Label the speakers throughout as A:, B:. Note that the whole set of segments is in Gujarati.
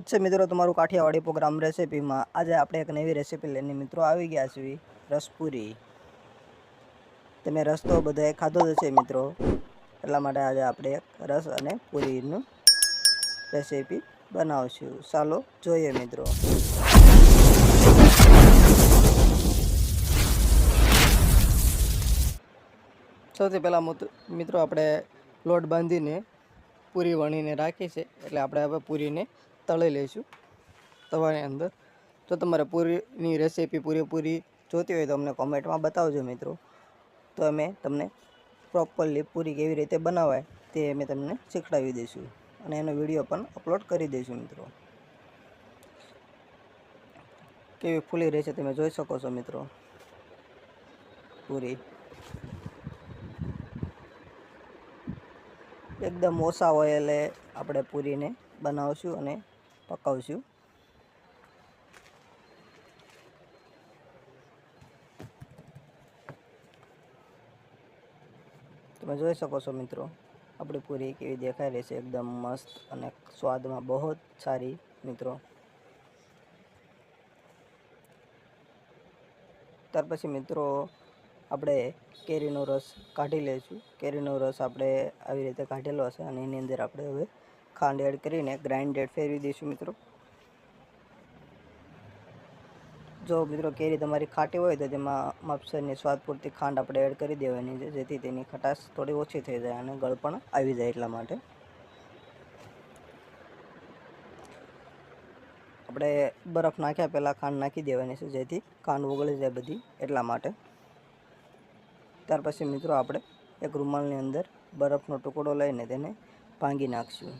A: જ છે મિત્રો તમારું કાઠિયાવાડી પ્રોગ્રામ રેસીપીમાં. આજે આપણે એક નવી રેસીપી લઈને મિત્રો આવી ગયા છીએ, રસપુરી. તમે રસ તો બધાએ ખાધો જ છે મિત્રો. એટલા માટે આજે આપણે એક રસ અને પૂરીનું રેસીપી બનાવશું. ચાલો જોઈએ મિત્રો. સૌથી પહેલાં મિત્રો આપણે લોટ બાંધીને પૂરી વણીને રાખી છે. એટલે આપણે હવે પૂરીને તળી લઈશું તવાની અંદર. તો તમારે પૂરીની રેસીપી પૂરેપૂરી જોતી હોય તો અમને કોમેન્ટમાં બતાવજો મિત્રો. તો અમે તમને પ્રોપરલી પૂરી કેવી રીતે બનાવાય તે અમે તમને શીખડાવી દઈશું અને એનો વીડિયો પણ અપલોડ કરી દઈશું મિત્રો. કેવી ફૂલી રહેશે તમે જોઈ શકો છો મિત્રો. પૂરી. એકદમ ઓછા ઓઇલે આપણે પૂરીને બનાવશું અને પકાવશું. તમે જોઈ શકો છો મિત્રો, આપણી પૂરી કેવી દેખાઈ રહી છે, એકદમ મસ્ત અને સ્વાદમાં બહુ જ સારી મિત્રો. ત્યાર પછી મિત્રો, આપણે કેરીનો રસ કાઢી લઈશું. કેરીનો રસ આપણે આવી રીતે કાઢેલો હશે અને એની અંદર આપણે હવે ખાંડ એડ કરીને ગ્રાઇન્ડેડ ફેરવી દઈશું મિત્રો. જો મિત્રો કેરી તમારી ખાટી હોય તો તેમાં માપસરની સ્વાદ પૂરતી ખાંડ આપણે એડ કરી દેવાની છે, જેથી તેની ખટાશ થોડી ઓછી થઈ જાય અને ગળ પણ આવી જાય એટલા માટે. આપણે બરફ નાખ્યા પહેલાં ખાંડ નાખી દેવાની છે, જેથી ખાંડ ઓગળી જાય બધી એટલા માટે. ત્યાર પછી મિત્રો આપણે એક રૂમાલની અંદર બરફનો ટુકડો લઈને તેને ભાંગી નાખશું.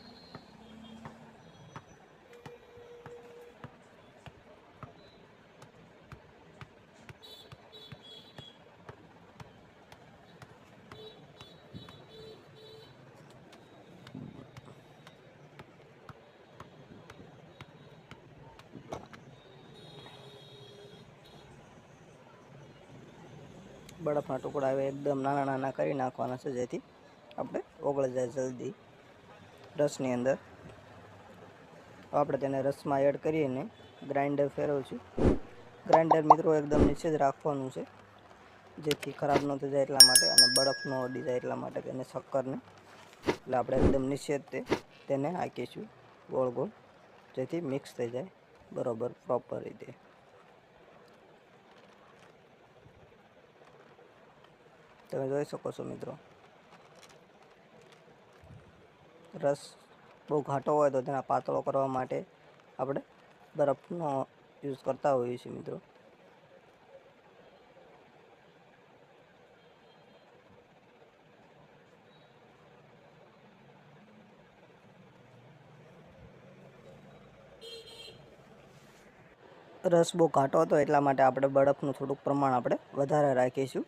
A: બરફના ટુકડા હવે એકદમ નાના નાના કરી નાખવાના છે જેથી આપણે ઓગળી જાય જલ્દી રસની અંદર. આપણે તેને રસમાં એડ કરીને ગ્રાઇન્ડર ફેરવશું ગ્રાઇન્ડર મિત્રો એકદમ નીચે જ રાખવાનું છે. જેથી ખરાબ ન થઈ જાય એટલા માટે અને બરફ ન અડી જાય એટલા માટે તેને શક્કરને. એટલે આપણે એકદમ નિશ્ચિત તેને હાંકીશું ગોળ ગોળ જેથી મિક્સ થઈ જાય બરોબર પ્રોપર રીતે. તમે જોઈ શકો છો મિત્રો રસ બહુ ઘાટો હોય તો તેના પાતળો કરવા માટે આપણે બરફનો યુઝ કરતા હોઈએ છીએ મિત્રો. રસ બહુ ઘાટો હતો એટલા માટે આપણે બરફનું થોડુંક પ્રમાણ આપણે વધારે રાખીશું.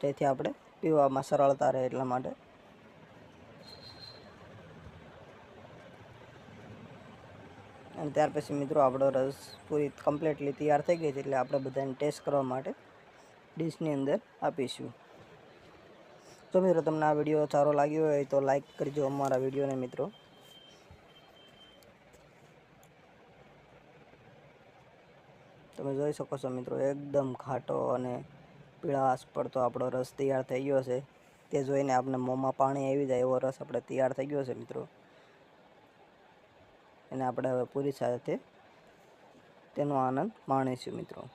A: જેથી આપણે પીવામાં સરળતા રહે એટલા માટે. અને ત્યાર પછી મિત્રો આપણો રસ પૂરી કમ્પ્લીટલી તૈયાર થઈ ગઈ છે એટલે આપણે બધાને ટેસ્ટ કરવા માટે ડીશની અંદર આપીશું. તો મિત્રો તમને આ વીડિયો સારો લાગ્યો હોય તો લાઈક કરજો અમારા વિડીયોને મિત્રો. તમે જોઈ શકો છો મિત્રો, એકદમ ઘાટો અને પીળાશ પડતો આપણો રસ તૈયાર થઈ ગયો છે. તે જોઈને આપણે મોંમાં પાણી આવી જાય એવો રસ આપણે તૈયાર થઈ ગયો છે, મિત્રો. એને આપણે હવે પૂરી સાથે તેનો આનંદ માણીશું, મિત્રો.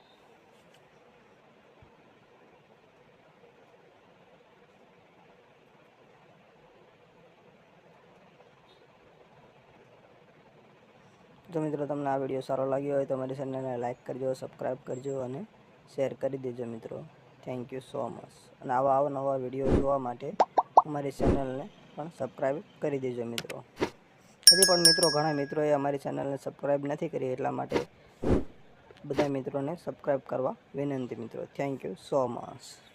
A: જો મિત્રો, તમને આ વીડિયો સારો લાગ્યો હોય તો મારી ચેનલને લાઈક કરજો સબસ્ક્રાઈબ કરજો અને શેર કરી દેજો, મિત્રો. થેન્ક યુ સો મચ અને આવા આવા નવા વીડિયો જોવા માટે અમારી ચેનલને પણ સબસ્ક્રાઈબ કરી દેજો મિત્રો. હજી પણ મિત્રો, ઘણા મિત્રોએ અમારી ચેનલને સબસ્ક્રાઈબ નથી કરી એટલા માટે બધા મિત્રોને સબસ્ક્રાઈબ કરવા વિનંતી મિત્રો. Thank you so much